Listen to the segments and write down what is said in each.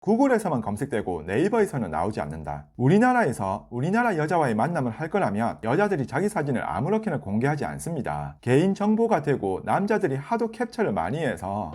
구글에서만 검색되고 네이버에서는 나오지 않는다. 우리나라에서 우리나라 여자와의 만남을 할 거라면 여자들이 자기 사진을 아무렇게나 공개하지 않습니다. 개인 정보가 되고 남자들이 하도 캡처를 많이 해서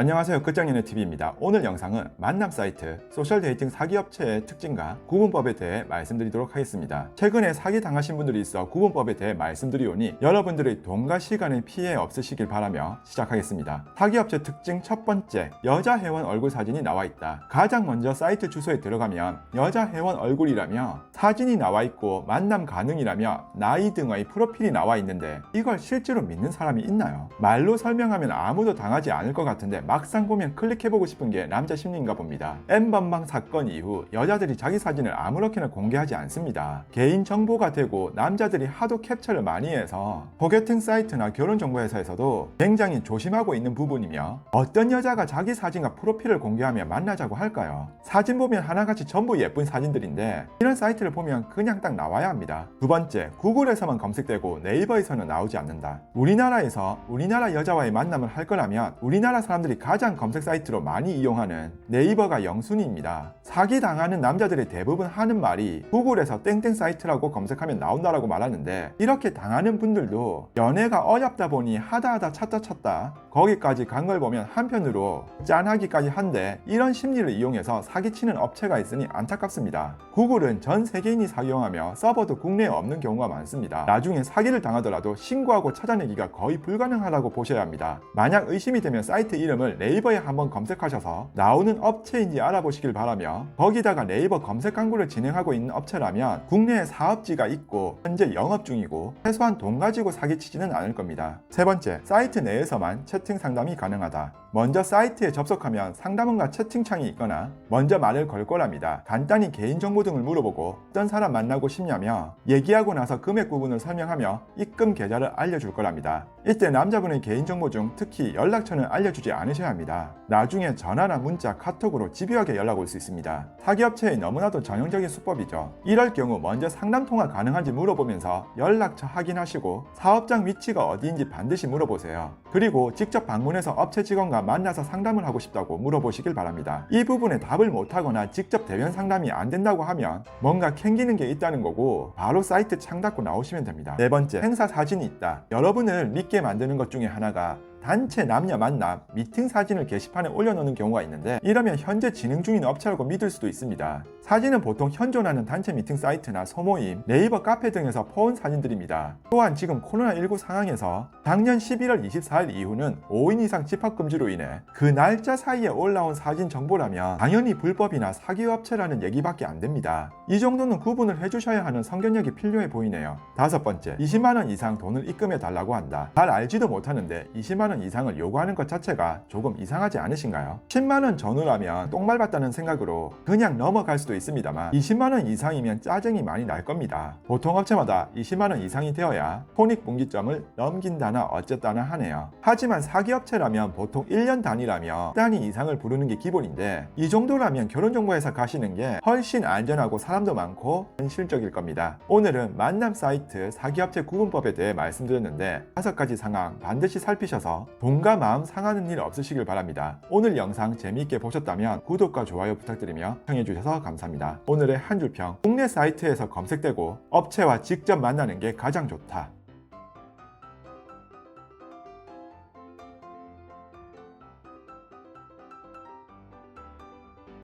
안녕하세요 끝장연의 TV입니다. 오늘 영상은 만남 사이트, 소셜 데이팅 사기 업체의 특징과 구분법에 대해 말씀드리도록 하겠습니다. 최근에 사기 당하신 분들이 있어 구분법에 대해 말씀드리오니 여러분들의 돈과 시간의 피해 없으시길 바라며 시작하겠습니다. 사기 업체 특징 첫 번째, 여자 회원 얼굴 사진이 나와 있다. 가장 먼저 사이트 주소에 들어가면 여자 회원 얼굴이라며 사진이 나와 있고 만남 가능이라며 나이 등의 프로필이 나와 있는데 이걸 실제로 믿는 사람이 있나요? 말로 설명하면 아무도 당하지 않을 것 같은데 막상 보면 클릭해보고 싶은 게 남자 심리인가 봅니다. N번방 사건 이후 여자들이 자기 사진을 아무렇게나 공개하지 않습니다. 개인 정보가 되고 남자들이 하도 캡처를 많이 해서 소개팅 사이트나 결혼정보회사에서도 굉장히 조심하고 있는 부분이며 어떤 여자가 자기 사진과 프로필을 공개하며 만나자고 할까요? 사진 보면 하나같이 전부 예쁜 사진들인데 이런 사이트를 보면 그냥 딱 나와야 합니다. 두 번째, 구글에서만 검색되고 네이버에서는 나오지 않는다. 우리나라에서 우리나라 여자와의 만남을 할 거라면 우리나라 사람들이 가장 검색 사이트로 많이 이용하는 네이버가 영순위입니다. 사기 당하는 남자들이 대부분 하는 말이 구글에서 땡땡 사이트라고 검색하면 나온다라고 말하는데 이렇게 당하는 분들도 연애가 어렵다 보니 하다 하다 찾다 찾다 거기까지 간 걸 보면 한편으로 짠하기까지 한데 이런 심리를 이용해서 사기치는 업체가 있으니 안타깝습니다. 구글은 전 세계인이 사용하며 서버도 국내에 없는 경우가 많습니다. 나중에 사기를 당하더라도 신고하고 찾아내기가 거의 불가능하다고 보셔야 합니다. 만약 의심이 되면 사이트 이름 을 네이버에 한번 검색하셔서 나오는 업체인지 알아보시길 바라며 거기다가 네이버 검색 광고를 진행하고 있는 업체라면 국내에 사업지가 있고 현재 영업 중이고 최소한 돈 가지고 사기치지는 않을 겁니다. 세 번째, 사이트 내에서만 채팅 상담이 가능하다. 먼저 사이트에 접속하면 상담원과 채팅창이 있거나 먼저 말을 걸 거랍니다. 간단히 개인정보 등을 물어보고 어떤 사람 만나고 싶냐며 얘기하고 나서 금액 부분을 설명하며 입금 계좌를 알려줄 거랍니다. 이때 남자분의 개인정보 중 특히 연락처는 알려주지 않 으셔야 합니다. 나중에 전화나 문자, 카톡으로 집요하게 연락 올 수 있습니다. 사기업체의 너무나도 전형적인 수법이죠. 이럴 경우 먼저 상담 통화 가능한지 물어보면서 연락처 확인하시고 사업장 위치가 어디인지 반드시 물어보세요. 그리고 직접 방문해서 업체 직원과 만나서 상담을 하고 싶다고 물어보시길 바랍니다. 이 부분에 답을 못하거나 직접 대면 상담이 안 된다고 하면 뭔가 캥기는 게 있다는 거고 바로 사이트 창 닫고 나오시면 됩니다. 네 번째, 행사 사진이 있다. 여러분을 믿게 만드는 것 중에 하나가 단체 남녀 만남 미팅 사진을 게시판에 올려놓는 경우가 있는데 이러면 현재 진행 중인 업체라고 믿을 수도 있습니다. 사진은 보통 현존하는 단체 미팅 사이트나 소모임, 네이버 카페 등에서 퍼온 사진들입니다. 또한 지금 코로나19 상황에서 작년 11월 24일 이후는 5인 이상 집합금지로 인해 그 날짜 사이에 올라온 사진 정보라면 당연히 불법이나 사기 업체라는 얘기밖에 안 됩니다. 이 정도는 구분을 해주셔야 하는 성견력이 필요해 보이네요. 다섯 번째, 20만원 이상 돈을 입금해 달라고 한다. 잘 알지도 못하는데 20만원 이상을 요구하는 것 자체가 조금 이상하지 않으신가요? 10만원 전후라면 똥 밟았다는 생각으로 그냥 넘어갈 수도 있습니다만 20만원 이상이면 짜증이 많이 날 겁니다. 보통 업체마다 20만원 이상이 되어야 손익분기점을 넘긴다나 어쨌다나 하네요. 하지만 사기업체라면 보통 1년 단위라며 단위 이상을 부르는 게 기본인데 이 정도라면 결혼정보회사 가시는 게 훨씬 안전하고 사람도 많고 현실적일 겁니다. 오늘은 만남 사이트 사기업체 구분법에 대해 말씀드렸는데 다섯 가지 상황 반드시 살피셔서 돈과 마음 상하는 일 없으시길 바랍니다. 오늘 영상 재미있게 보셨다면 구독과 좋아요 부탁드리며 시청해주셔서 감사합니다. 오늘의 한 줄평 국내 사이트에서 검색되고 업체와 직접 만나는 게 가장 좋다.